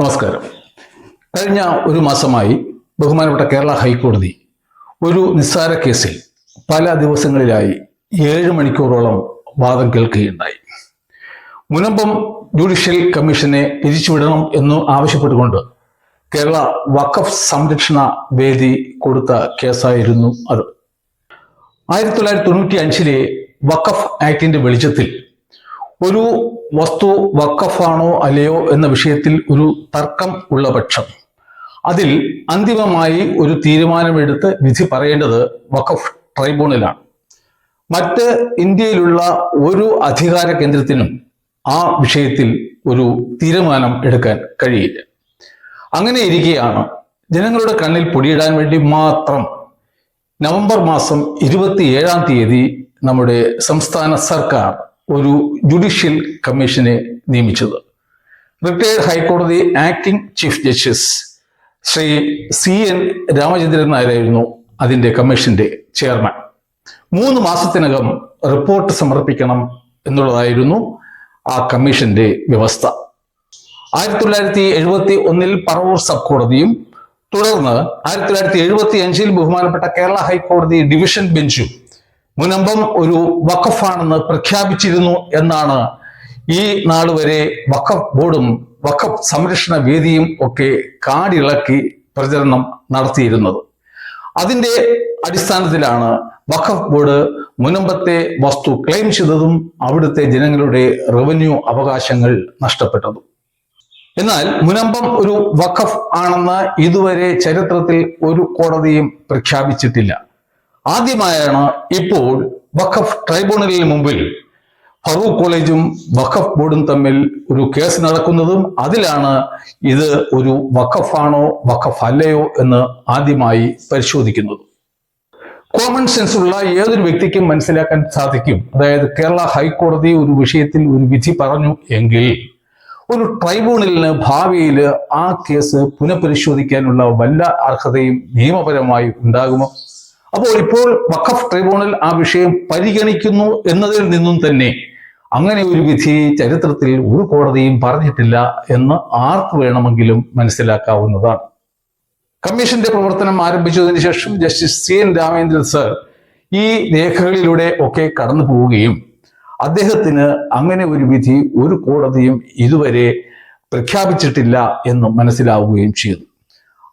നമസ്കാരം. കഴിഞ്ഞ ഒരു മാസമായി ബഹുമാനപ്പെട്ട കേരള ഹൈക്കോടതി ഒരു നിസ്സാര കേസിൽ പല ദിവസങ്ങളിലായി ഏഴ് മണിക്കൂറോളം വാദം കേൾക്കുകയുണ്ടായി. മുനമ്പം ജുഡീഷ്യൽ കമ്മീഷനെ പിരിച്ചുവിടണം എന്ന് ആവശ്യപ്പെട്ടുകൊണ്ട് കേരള വഖഫ് സംരക്ഷണ വേദി കൊടുത്ത കേസായിരുന്നു അത്. ആയിരത്തി തൊള്ളായിരത്തി തൊണ്ണൂറ്റി അഞ്ചിലെ വഖഫ് ആക്ടിന്റെ വെളിച്ചത്തിൽ ഒരു വസ്തു വക്കഫാണോ അല്ലയോ എന്ന വിഷയത്തിൽ ഒരു തർക്കം ഉള്ള പക്ഷം. അതിൽ അന്തിമമായി ഒരു തീരുമാനമെടുത്ത് വിധി പറയേണ്ടത് വക്കഫ് ട്രൈബ്യൂണലാണ്. മറ്റ് ഇന്ത്യയിലുള്ള ഒരു അധികാര കേന്ദ്രത്തിനും ആ വിഷയത്തിൽ ഒരു തീരുമാനം എടുക്കാൻ കഴിയില്ല. അങ്ങനെ ഇരിക്കുകയാണ് ജനങ്ങളുടെ കണ്ണിൽ പൊടിയിടാൻ വേണ്ടി മാത്രം നവംബർ മാസം ഇരുപത്തിയേഴാം തീയതി നമ്മുടെ സംസ്ഥാന സർക്കാർ ഒരു ജുഡീഷ്യൽ കമ്മീഷനെ നിയമിച്ചത്. റിട്ടയർഡ് ഹൈക്കോടതി acting chief justice Shri C N Ramachandran നായരായിരുന്നു അതിന്റെ കമ്മീഷന്റെ ചെയർമാൻ മൂന്ന് മാസത്തിനകം റിപ്പോർട്ട് സമർപ്പിക്കണം എന്നുള്ളതായിരുന്നു ആ കമ്മീഷന്റെ വ്യവസ്ഥ. ആയിരത്തി തൊള്ളായിരത്തി എഴുപത്തി ഒന്നിൽ പറവൂർ സബ് കോടതിയും തുടർന്ന് ആയിരത്തി തൊള്ളായിരത്തി എഴുപത്തി അഞ്ചിൽ ബഹുമാനപ്പെട്ട കേരള ഹൈക്കോടതി ഡിവിഷൻ ബെഞ്ചും മുനമ്പം ഒരു വഖഫാണെന്ന് പ്രഖ്യാപിച്ചിരുന്നു എന്നാണ് ഈ നാൾ വരെ വഖഫ് ബോർഡും വഖഫ് സംരക്ഷണ വേദിയും ഒക്കെ കാടിളക്കി പ്രചരണം നടത്തിയിരുന്നത്. അതിന്റെ അടിസ്ഥാനത്തിലാണ് വഖഫ് ബോർഡ് മുനമ്പത്തെ വസ്തു ക്ലെയിം ചെയ്തതും അവിടുത്തെ ജനങ്ങളുടെ റവന്യൂ അവകാശങ്ങൾ നഷ്ടപ്പെട്ടതും. എന്നാൽ മുനമ്പം ഒരു വഖഫ് ആണെന്ന് ഇതുവരെ ചരിത്രത്തിൽ ഒരു കോടതിയും പ്രഖ്യാപിച്ചിട്ടില്ല. ആദ്യമായാണ് ഇപ്പോൾ വഖഫ് ട്രൈബ്യൂണലിന് മുമ്പിൽ ഫറൂഖ് കോളേജും വഖഫ് ബോർഡും തമ്മിൽ ഒരു കേസ് നടക്കുന്നതും അതിലാണ് ഇത് ഒരു വഖഫാണോ വഖഫ് അല്ലയോ എന്ന് ആദ്യമായി പരിശോധിക്കുന്നത്. കോമൺ സെൻസ് ഉള്ള ഏതൊരു വ്യക്തിക്കും മനസ്സിലാക്കാൻ സാധിക്കും. അതായത് കേരള ഹൈക്കോടതി ഒരു വിഷയത്തിൽ ഒരു വിധി പറഞ്ഞു എങ്കിൽ ഒരു ട്രൈബ്യൂണലിന് ഭാവിയിൽ ആ കേസ് പുനഃപരിശോധിക്കാനുള്ള വല്ല അർഹതയും നിയമപരമായി ഉണ്ടാകുമോ? അപ്പോൾ ഇപ്പോൾ വഖഫ് ട്രൈബ്യൂണൽ ആ വിഷയം പരിഗണിക്കുന്നു എന്നതിൽ നിന്നും തന്നെ അങ്ങനെ ഒരു വിധി ചരിത്രത്തിൽ ഒരു കോടതിയും പറഞ്ഞിട്ടില്ല എന്ന് ആർക്ക് വേണമെങ്കിലും മനസ്സിലാക്കാവുന്നതാണ്. കമ്മീഷന്റെ പ്രവർത്തനം ആരംഭിച്ചതിന് ശേഷം justice C N Ramendran sir ഈ രേഖകളിലൂടെ ഒക്കെ കടന്നു പോവുകയും അദ്ദേഹത്തിന് അങ്ങനെ ഒരു വിധി ഒരു കോടതിയും ഇതുവരെ പ്രഖ്യാപിച്ചിട്ടില്ല എന്ന് മനസ്സിലാവുകയും ചെയ്തു.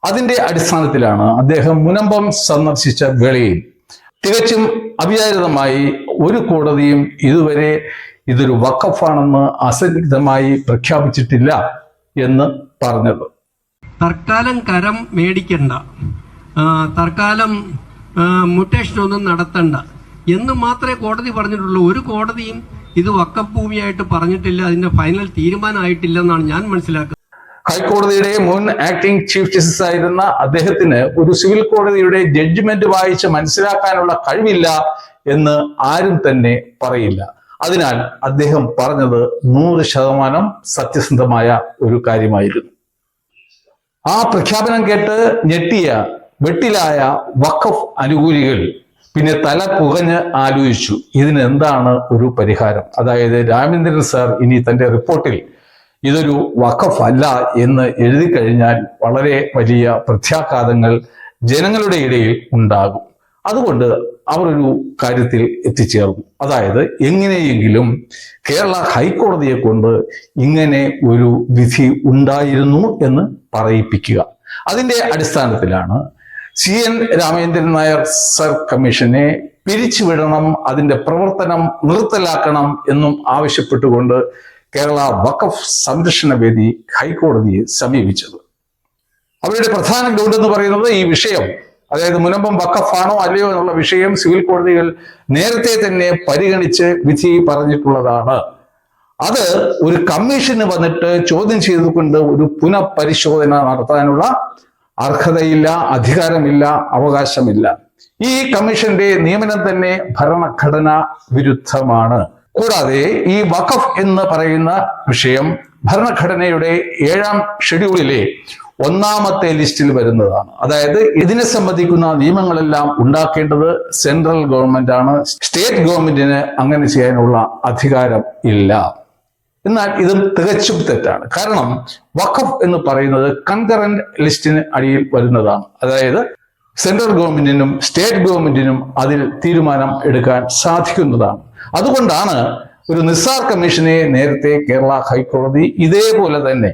അതിന്റെ അടിസ്ഥാനത്തിലാണ് അദ്ദേഹം മുനമ്പം സന്ദർശിച്ച വേളയിൽ. തികച്ചും അവിചാരിതമായി ഒരു കോടതിയും ഇതുവരെ ഇതൊരു വക്കഫാണെന്ന് അസന്നിഗ്ധമായി പ്രഖ്യാപിച്ചിട്ടില്ല എന്ന് പറഞ്ഞത്. തർക്കാലം കരം മേടിക്കണ്ട. തർക്കാലം മുട്ടേഷൻ ഒന്നും നടത്തണ്ട. എന്ന് മാത്രമേ കോടതി പറഞ്ഞിട്ടുള്ളൂ. ഒരു കോടതിയും ഇത് വക്കഭൂമിയായിട്ട് പറഞ്ഞിട്ടില്ല. അതിന്റെ ഫൈനൽ തീരുമാനമായിട്ടില്ലെന്നാണ് ഞാൻ മനസ്സിലാക്കുന്നത്. ഹൈക്കോടതിയുടെ മുൻ ആക്ടിംഗ് ചീഫ് ജസ്റ്റിസ് ആയിരുന്ന അദ്ദേഹത്തിന് ഒരു സിവിൽ കോടതിയുടെ ജഡ്ജ്മെന്റ് വായിച്ച് മനസ്സിലാക്കാനുള്ള കഴിവില്ല എന്ന് ആരും തന്നെ പറയില്ല. അതിനാൽ അദ്ദേഹം പറഞ്ഞത് നൂറ് ശതമാനം സത്യസന്ധമായ ഒരു കാര്യമായിരുന്നു. ആ പ്രഖ്യാപനം കേട്ട് ഞെട്ടിയ വെട്ടിലായ വഖഫ് അനുകൂലികൾ പിന്നെ തല പുകഞ്ഞ് ആലോചിച്ചു ഇതിനെന്താണ് ഒരു പരിഹാരം? അതായത് രാമേന്ദ്രൻ സാർ ഇനി തന്റെ റിപ്പോർട്ടിൽ ഇതൊരു വഖഫ് അല്ല എന്ന് എഴുതി കഴിഞ്ഞാൽ വളരെ വലിയ പ്രത്യാഘാതങ്ങൾ ജനങ്ങളുടെ ഇടയിൽ ഉണ്ടാകും. അതുകൊണ്ട് അവർ ഒരു കാര്യത്തിൽ എത്തിച്ചേർന്നു. അതായത് എങ്ങനെയെങ്കിലും കേരള ഹൈക്കോടതിയെ കൊണ്ട് ഇങ്ങനെ ഒരു വിധി ഉണ്ടായിരുന്നു എന്ന് പറയിപ്പിക്കുക. അതിന്റെ അടിസ്ഥാനത്തിലാണ് C N Ramendran Nair sir കമ്മീഷനെ പിരിച്ചുവിടണം അതിന്റെ പ്രവർത്തനം നിർത്തലാക്കണം എന്നും ആവശ്യപ്പെട്ടുകൊണ്ട് കേരള വഖഫ് സംരക്ഷണ വേദി ഹൈക്കോടതിയെ സമീപിച്ചത്. അവരുടെ പ്രധാന ഗ്രൗണ്ട് എന്ന് പറയുന്നത് ഈ വിഷയം. അതായത് മുനമ്പം വഖഫാണോ അല്ലയോ എന്നുള്ള വിഷയം സിവിൽ കോടതികൾ നേരത്തെ തന്നെ പരിഗണിച്ച് വിധി പറഞ്ഞിട്ടുള്ളതാണ്. അത് ഒരു കമ്മീഷന് വന്നിട്ട് ചോദ്യം ചെയ്തുകൊണ്ട് ഒരു പുനഃപരിശോധന നടത്താനുള്ള അർഹതയില്ല അധികാരമില്ല അവകാശമില്ല. ഈ കമ്മീഷന്റെ നിയമനം തന്നെ ഭരണഘടന വിരുദ്ധമാണ്. കൂടാതെ ഈ വഖഫ് എന്ന് പറയുന്ന വിഷയം ഭരണഘടനയുടെ ഏഴാം ഷെഡ്യൂളിലെ ഒന്നാമത്തെ ലിസ്റ്റിൽ വരുന്നതാണ്. അതായത് ഇതിനെ സംബന്ധിക്കുന്ന നിയമങ്ങളെല്ലാം ഉണ്ടാക്കേണ്ടത് സെൻട്രൽ ഗവൺമെന്റ് ആണ് സ്റ്റേറ്റ് ഗവൺമെന്റിന് അങ്ങനെ ചെയ്യാനുള്ള അധികാരം ഇല്ല. എന്നാൽ ഇതും തികച്ചും തെറ്റാണ്. കാരണം വഖഫ് എന്ന് പറയുന്നത് കൺകറന്റ് ലിസ്റ്റിന് അടിയിൽ വരുന്നതാണ്. അതായത് സെൻട്രൽ ഗവൺമെന്റിനും സ്റ്റേറ്റ് ഗവൺമെന്റിനും അതിൽ തീരുമാനം എടുക്കാൻ സാധിക്കുന്നതാണ്. അതുകൊണ്ടാണ് ഒരു നിസാർ കമ്മീഷനെ നേരത്തെ കേരള ഹൈക്കോടതി ഇതേപോലെ തന്നെ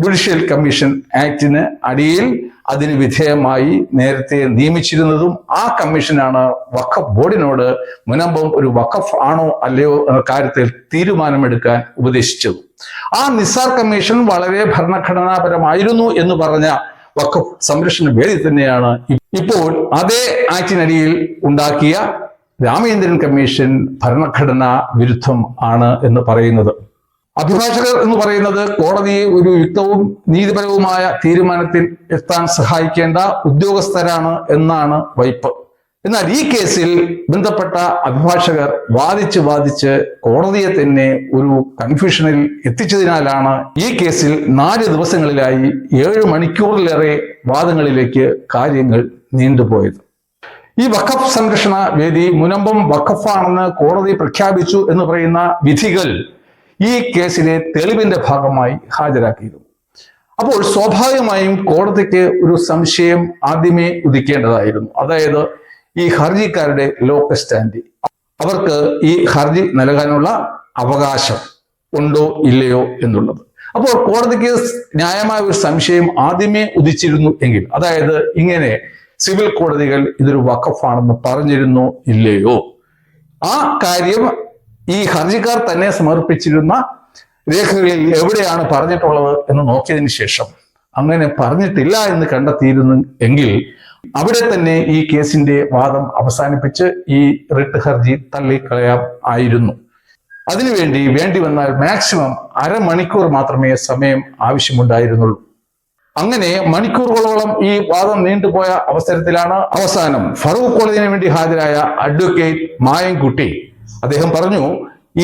ജുഡീഷ്യൽ കമ്മീഷൻ ആക്ടിന് അടിയിൽ അതിന് വിധേയമായി നേരത്തെ നിയമിച്ചിരുന്നതും ആ കമ്മീഷനാണ് വഖഫ് ബോർഡിനോട് മുനമ്പം ഒരു വഖഫ് ആണോ അല്ലയോ എന്ന കാര്യത്തിൽ തീരുമാനമെടുക്കാൻ ഉപദേശിച്ചത്. ആ നിസാർ കമ്മീഷൻ വളരെ ഭരണഘടനാപരമായിരുന്നു എന്ന് പറഞ്ഞ വഖഫ് സംരക്ഷണ വേദി തന്നെയാണ് ഇപ്പോൾ അതേ ആക്ടിനടിയിൽ ഉണ്ടാക്കിയ രാമചന്ദ്രൻ കമ്മീഷൻ ഭരണഘടനാ വിരുദ്ധം ആണ് എന്ന് പറയുന്നത്. അഭിഭാഷകർ എന്ന് പറയുന്നത് കോടതിയെ ഒരു യുക്തവും നീതിപരവുമായ തീരുമാനത്തിൽ എത്താൻ സഹായിക്കേണ്ട ഉദ്യോഗസ്ഥരാണ് എന്നാണ് വൈപ്പ്. എന്നാൽ ഈ കേസിൽ ബന്ധപ്പെട്ട അഭിഭാഷകർ വാദിച്ച് വാദിച്ച് കോടതിയെ തന്നെ ഒരു കൺഫ്യൂഷനിൽ എത്തിച്ചതിനാലാണ് ഈ കേസിൽ നാല് ദിവസങ്ങളിലായി ഏഴ് മണിക്കൂറിലേറെ വാദങ്ങളിലേക്ക് കാര്യങ്ങൾ നീണ്ടുപോയത്. ഈ വഖഫ് സംരക്ഷണ വേദി മുനമ്പം വഖഫാണെന്ന് കോടതി പ്രഖ്യാപിച്ചു എന്ന് പറയുന്ന വിധികൾ ഈ കേസിലെ തെളിവിന്റെ ഭാഗമായി ഹാജരാക്കിയിരുന്നു. അപ്പോൾ സ്വാഭാവികമായും കോടതിക്ക് ഒരു സംശയം ആദ്യമേ ഉദിക്കേണ്ടതായിരുന്നു. അതായത് ഈ ഹർജിക്കാരുടെ ലോക്കൽ സ്റ്റാൻഡ് അവർക്ക് ഈ ഹർജി നൽകാനുള്ള അവകാശം ഉണ്ടോ ഇല്ലയോ എന്നുള്ളത്. അപ്പോൾ കോടതിക്ക് ന്യായമായ ഒരു സംശയം ആദ്യമേ ഉദിച്ചിരുന്നു എങ്കിൽ അതായത് ഇങ്ങനെ സിവിൽ കോടതികൾ ഇതൊരു വഖഫാണെന്ന് പറഞ്ഞിരുന്നോ ഇല്ലയോ? ആ കാര്യം ഈ ഹർജിക്കാർ തന്നെ സമർപ്പിച്ചിരുന്ന രേഖകളിൽ എവിടെയാണ് പറഞ്ഞിട്ടുള്ളത് എന്ന് നോക്കിയതിന് ശേഷം അങ്ങനെ പറഞ്ഞിട്ടില്ല എന്ന് കണ്ടെത്തിയിരുന്നു എങ്കിൽ അവിടെ തന്നെ ഈ കേസിന്റെ വാദം അവസാനിപ്പിച്ച് ഈ റിട്ട് ഹർജി തള്ളിക്കളയാം ആയിരുന്നു. അതിനുവേണ്ടി വേണ്ടി വന്നാൽ മാക്സിമം അരമണിക്കൂർ മാത്രമേ സമയം ആവശ്യമുണ്ടായിരുന്നുള്ളൂ. അങ്ങനെ മണിക്കൂറുകളോളം ഈ വാദം നീണ്ടുപോയ അവസരത്തിലാണ് അവസാനം ഫറൂഖ് കോടതിന് വേണ്ടി ഹാജരായ അഡ്വക്കേറ്റ് മായൻകുട്ടി അദ്ദേഹം പറഞ്ഞു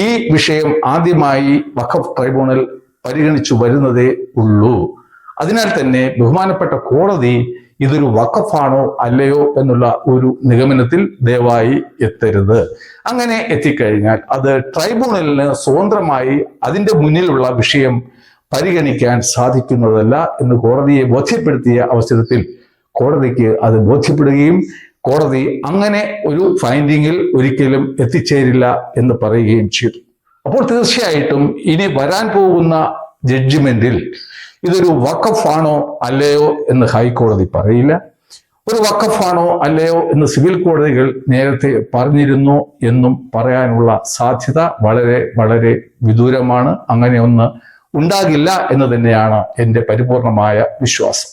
ഈ വിഷയം ആദ്യമായി വഖഫ് ട്രൈബ്യൂണൽ പരിഗണിച്ചു വരുന്നതേ ഉള്ളൂ. അതിനാൽ തന്നെ ബഹുമാനപ്പെട്ട കോടതി ഇതൊരു വഖഫാണോ അല്ലയോ എന്നുള്ള ഒരു നിഗമനത്തിൽ ദയവായി എത്തരുത്. അങ്ങനെ എത്തിക്കഴിഞ്ഞാൽ അത് ട്രൈബ്യൂണലിന് സ്വതന്ത്രമായി അതിന്റെ മുന്നിലുള്ള വിഷയം പരിഗണിക്കാൻ സാധിക്കുന്നതല്ല എന്ന് കോടതിയെ ബോധ്യപ്പെടുത്തിയ അവസരത്തിൽ കോടതിക്ക് അത് ബോധ്യപ്പെടുകയും കോടതി അങ്ങനെ ഒരു ഫൈൻഡിങ്ങിൽ ഒരിക്കലും എത്തിച്ചേരില്ല എന്ന് പറയുകയും ചെയ്തു. അപ്പോൾ തീർച്ചയായിട്ടും ഇനി വരാൻ പോകുന്ന ജഡ്ജ്മെന്റിൽ ഇതൊരു വക്കഫാണോ അല്ലയോ എന്ന് ഹൈക്കോടതി പറയില്ല. ഒരു വക്കഫാണോ അല്ലയോ എന്ന് സിവിൽ കോടതികൾ നേരത്തെ പറഞ്ഞിരുന്നു എന്നും പറയാനുള്ള സാധ്യത വളരെ വളരെ വിദൂരമാണ്. അങ്ങനെ ഒന്ന് ഉണ്ടാകില്ല എന്ന് തന്നെയാണ് എന്റെ പരിപൂർണമായ വിശ്വാസം.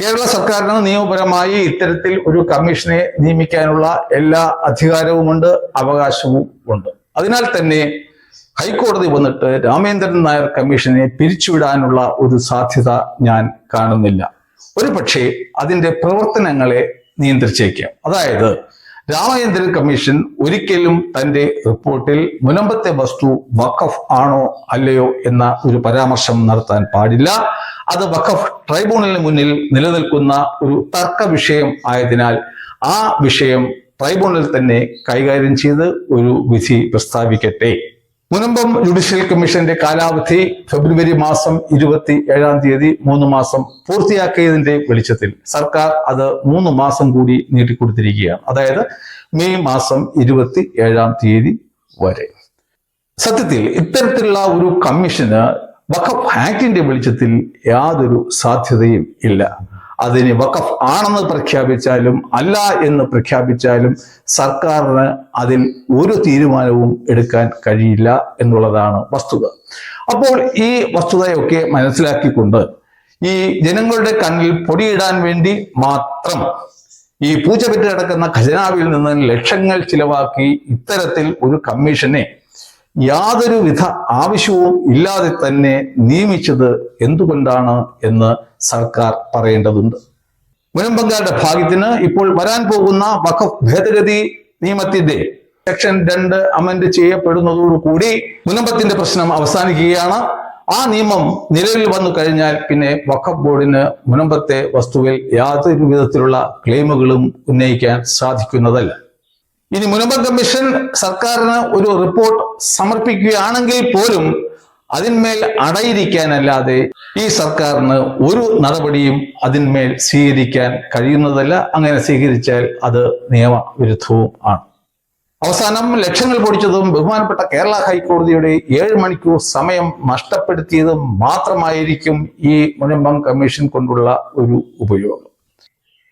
കേരള സർക്കാരിന് നിയമപരമായി ഇത്തരത്തിൽ ഒരു കമ്മീഷനെ നിയമിക്കാനുള്ള എല്ലാ അധികാരവുമുണ്ട് അവകാശവും ഉണ്ട്. അതിനാൽ തന്നെ ഹൈക്കോടതി വന്നിട്ട് രാമേന്ദ്രൻ നായർ കമ്മീഷനെ പിരിച്ചുവിടാനുള്ള ഒരു സാധ്യത ഞാൻ കാണുന്നില്ല. ഒരു പക്ഷേ അതിന്റെ പ്രവർത്തനങ്ങളെ നിയന്ത്രിച്ചേക്കാം. അതായത് രാമചന്ദ്രൻ കമ്മീഷൻ ഒരിക്കലും തന്റെ റിപ്പോർട്ടിൽ മുനമ്പത്തെ വസ്തു വഖഫ് ആണോ അല്ലയോ എന്ന ഒരു പരാമർശം നടത്താൻ പാടില്ല. അത് വഖഫ് ട്രൈബ്യൂണലിന് മുന്നിൽ നിലനിൽക്കുന്ന ഒരു തർക്ക വിഷയം ആയതിനാൽ ആ വിഷയം ട്രൈബ്യൂണൽ തന്നെ കൈകാര്യം ചെയ്ത് ഒരു വിധി പ്രസ്താവിക്കട്ടെ. മുനമ്പം ജുഡീഷ്യൽ കമ്മീഷന്റെ കാലാവധി ഫെബ്രുവരി മാസം ഇരുപത്തി ഏഴാം തീയതി മൂന്ന് മാസം പൂർത്തിയാക്കിയതിന്റെ വെളിച്ചത്തിൽ സർക്കാർ അത് മൂന്ന് മാസം കൂടി നീട്ടിക്കൊടുത്തിരിക്കുകയാണ്. അതായത് മെയ് മാസം ഇരുപത്തി ഏഴാം തീയതി വരെ. സത്യത്തിൽ ഇത്തരത്തിലുള്ള ഒരു കമ്മീഷന് വഖഫ് ആക്ടിന്റെ വെളിച്ചത്തിൽ യാതൊരു സാധ്യതയും ഇല്ല. അതിന് വഖഫ് ആണെന്ന് പ്രഖ്യാപിച്ചാലും അല്ല എന്ന് പ്രഖ്യാപിച്ചാലും സർക്കാരിന് അതിൽ ഒരു തീരുമാനവും എടുക്കാൻ കഴിയില്ല എന്നുള്ളതാണ് വസ്തുത. അപ്പോൾ ഈ വസ്തുതയൊക്കെ മനസ്സിലാക്കിക്കൊണ്ട് ഈ ജനങ്ങളുടെ കണ്ണിൽ പൊടിയിടാൻ വേണ്ടി മാത്രം ഈ പൂച്ച ഖജനാവിൽ നിന്ന് ലക്ഷങ്ങൾ ചിലവാക്കി ഇത്തരത്തിൽ ഒരു കമ്മീഷനെ യാതൊരുവിധ ആവശ്യവും ഇല്ലാതെ തന്നെ നിയമിച്ചത് എന്തുകൊണ്ടാണ് എന്ന് സർക്കാർ പറയേണ്ടതുണ്ട്. മുനമ്പങ്കാരുടെ ഭാഗ്യത്തിന് ഇപ്പോൾ വരാൻ പോകുന്ന വഖഫ് ഭേദഗതി നിയമത്തിന്റെ സെക്ഷൻ രണ്ട് അമെന്റ് ചെയ്യപ്പെടുന്നതോടുകൂടി മുനമ്പത്തിന്റെ പ്രശ്നം അവസാനിക്കുകയാണ്. ആ നിയമം നിലവിൽ വന്നു കഴിഞ്ഞാൽ പിന്നെ വഖഫ് ബോർഡിന് മുനമ്പത്തെ വസ്തുവിൽ യാതൊരു വിധത്തിലുള്ള ക്ലെയിമുകളും ഉന്നയിക്കാൻ സാധിക്കുന്നതല്ല. ഇനി മുനമ്പ കമ്മീഷൻ സർക്കാരിന് ഒരു റിപ്പോർട്ട് സമർപ്പിക്കുകയാണെങ്കിൽ പോലും അതിന്മേൽ അടയിരിക്കാനല്ലാതെ ഈ സർക്കാരിന് ഒരു നടപടിയും അതിന്മേൽ സ്വീകരിക്കാൻ കഴിയുന്നതല്ല. അങ്ങനെ സ്വീകരിച്ചാൽ അത് നിയമവിരുദ്ധവും ആണ്. അവസാനം ലക്ഷങ്ങൾ പൊടിച്ചതും ബഹുമാനപ്പെട്ട കേരള ഹൈക്കോടതിയുടെ ഏഴ് മണിക്കൂർ സമയം നഷ്ടപ്പെടുത്തിയതും മാത്രമായിരിക്കും ഈ മുനമ്പം കമ്മീഷൻ കൊണ്ടുള്ള ഒരു ഉപയോഗം.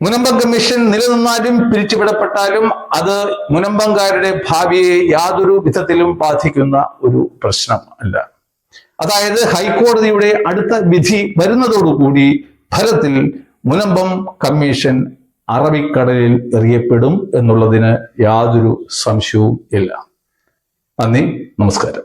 മുനമ്പം കമ്മീഷൻ നിലനിന്നാലും പിരിച്ചുവിടപ്പെട്ടാലും അത് മുനമ്പംകാരുടെ ഭാവിയെ യാതൊരു വിധത്തിലും ബാധിക്കുന്ന ഒരു പ്രശ്നം അല്ല. അതായത് ഹൈക്കോടതിയുടെ അടുത്ത വിധി വരുന്നതോടുകൂടി ഫലത്തിൽ മുനമ്പം കമ്മീഷൻ അറബിക്കടലിൽ എറിയപ്പെടും എന്നുള്ളതിന് യാതൊരു സംശയവും ഇല്ല. നന്ദി നമസ്കാരം.